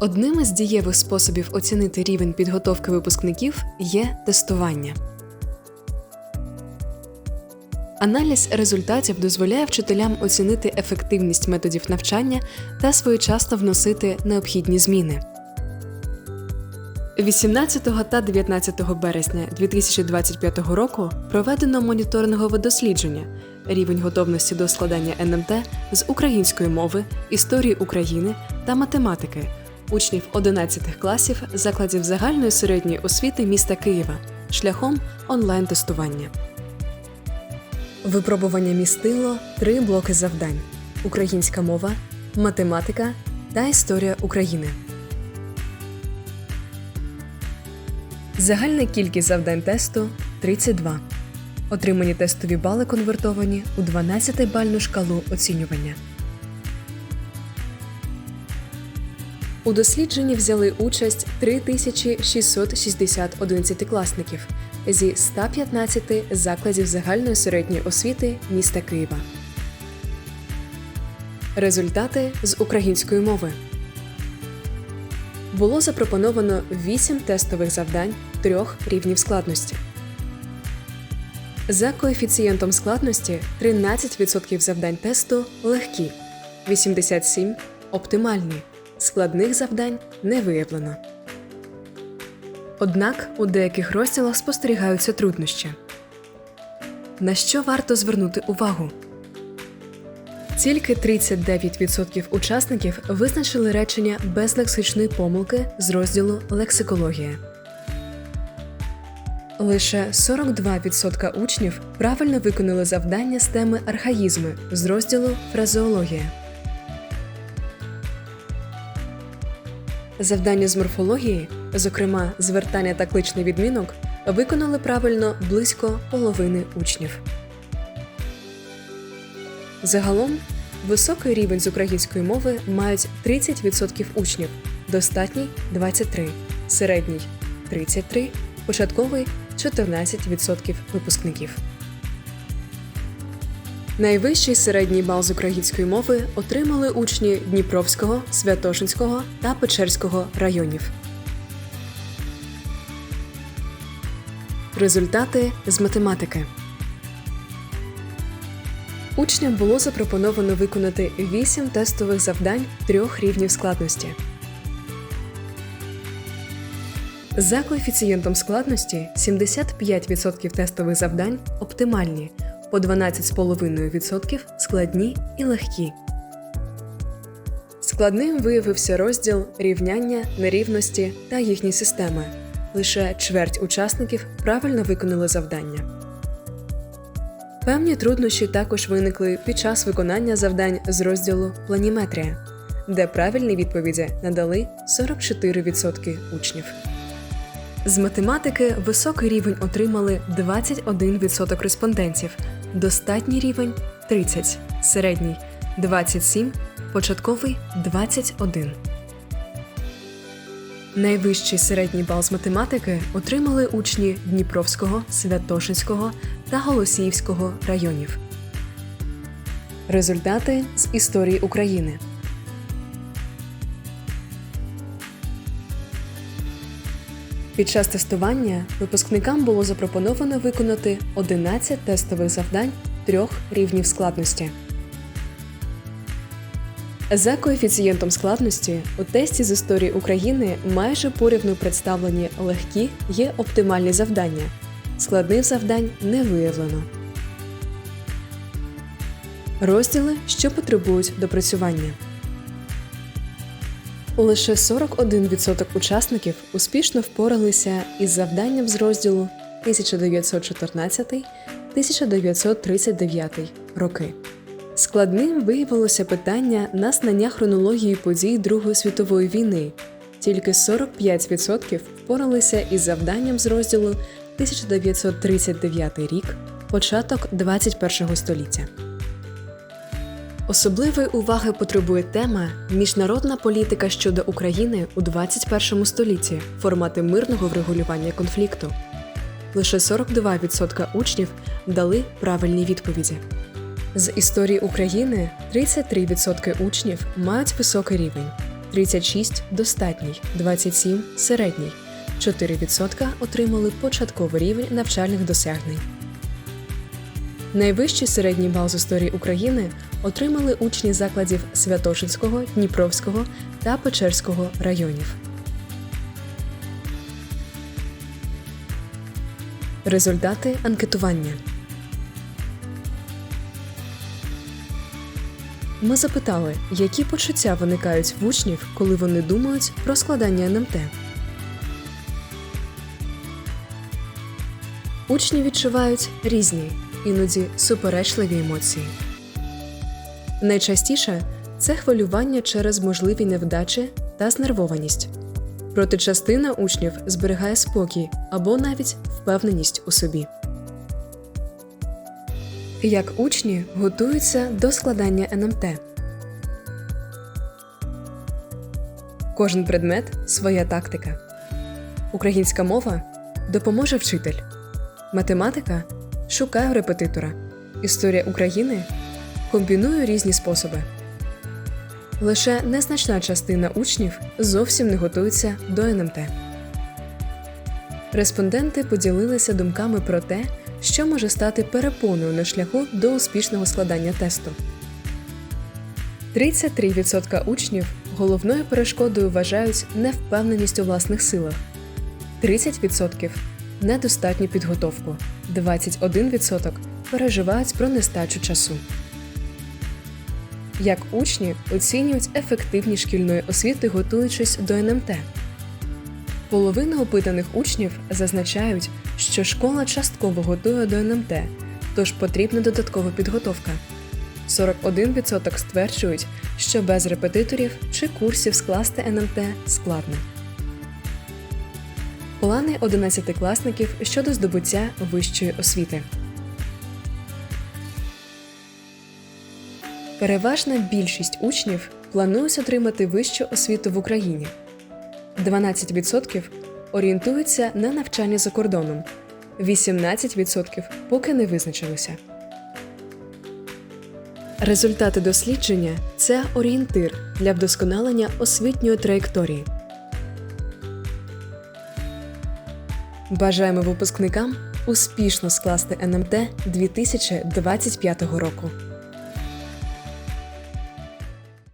Одним із дієвих способів оцінити рівень підготовки випускників є тестування. Аналіз результатів дозволяє вчителям оцінити ефективність методів навчання та своєчасно вносити необхідні зміни. 18 та 19 березня 2025 року проведено моніторингове дослідження рівень готовності до складання НМТ з української мови, історії України та математики учнів 11 класів закладів загальної середньої освіти міста Києва шляхом онлайн-тестування. Випробування містило три блоки завдань: українська мова, математика та історія України. Загальна кількість завдань тесту 32. Отримані тестові бали конвертовані у 12-бальну шкалу оцінювання. У дослідженні взяли участь 3660 одинадцятикласників зі 115 закладів загальної середньої освіти міста Києва. Результати з української мови було запропоновано 8 тестових завдань трьох рівнів складності. За коефіцієнтом складності 13% завдань тесту легкі, 87 оптимальні. Складних завдань не виявлено. Однак у деяких розділах спостерігаються труднощі. На що варто звернути увагу? Тільки 39% учасників визначили речення без лексичної помилки з розділу лексикологія. Лише 42% учнів правильно виконали завдання з теми архаїзми з розділу фразеологія. Завдання з морфології, зокрема звертання та кличний відмінок, виконали правильно близько половини учнів. Загалом високий рівень з української мови мають 30% учнів, достатній 23, середній 33, початковий 14% випускників. Найвищий середній бал з української мови отримали учні Дніпровського, Святошинського та Печерського районів. Результати з математики. Учням було запропоновано виконати 8 тестових завдань трьох рівнів складності. За коефіцієнтом складності 75% тестових завдань оптимальні, по 12,5% складні і легкі. Складним виявився розділ рівняння, нерівності та їхні системи. Лише чверть учасників правильно виконали завдання. Певні труднощі також виникли під час виконання завдань з розділу Планіметрія, де правильні відповіді надали 44% учнів. З математики високий рівень отримали 21% респондентів, достатній рівень 30, середній 27, початковий 21. Найвищий середній бал з математики отримали учні Дніпровського, Святошинського та Голосіївського районів. Результати з історії України. Під час тестування випускникам було запропоновано виконати 11 тестових завдань трьох рівнів складності. За коефіцієнтом складності у тесті з історії України майже порівну представлені легкі є оптимальні завдання. Складних завдань не виявлено. Розділи, що потребують допрацювання. Лише 41% учасників успішно впоралися із завданням з розділу 1914-1939 роки. Складним виявилося питання на знання хронології подій Другої світової війни. Тільки 45% впоралися із завданням з розділу 1939 рік, початок 21 століття. Особливої уваги потребує тема Міжнародна політика щодо України у 21 столітті, формати мирного врегулювання конфлікту. Лише 42% учнів дали правильні відповіді. З історії України 33% учнів мають високий рівень, 36 достатній, 27 середній, 4% отримали початковий рівень навчальних досягнень. Найвищий середній бал з історії України отримали учні закладів Святошинського, Дніпровського та Печерського районів. Результати анкетування. Ми запитали, які почуття виникають в учнів, коли вони думають про складання НМТ. Учні відчувають різні, іноді суперечливі емоції. Найчастіше це хвилювання через можливі невдачі та знервованість. Проте частина учнів зберігає спокій або навіть впевненість у собі. Як учні готуються до складання НМТ. Кожен предмет своя тактика. Українська мова допоможе вчитель. Математика шукаю репетитора. Історія України комбіную різні способи. Лише незначна частина учнів зовсім не готується до НМТ. Респонденти поділилися думками про те, що може стати перепоною на шляху до успішного складання тесту. 33% учнів головною перешкодою вважають невпевненість у власних силах, 30% недостатню підготовку, 21% переживають про нестачу часу. Як учні оцінюють ефективність шкільної освіти, готуючись до НМТ. Половина опитаних учнів зазначають, що школа частково готує до НМТ, тож потрібна додаткова підготовка. 41% стверджують, що без репетиторів чи курсів скласти НМТ складно. Плани одинадцятикласників щодо здобуття вищої освіти. Переважна більшість учнів планують отримати вищу освіту в Україні. 12% орієнтуються на навчання за кордоном, 18% поки не визначилися. Результати дослідження це орієнтир для вдосконалення освітньої траєкторії. Бажаємо випускникам успішно скласти НМТ 2025 року.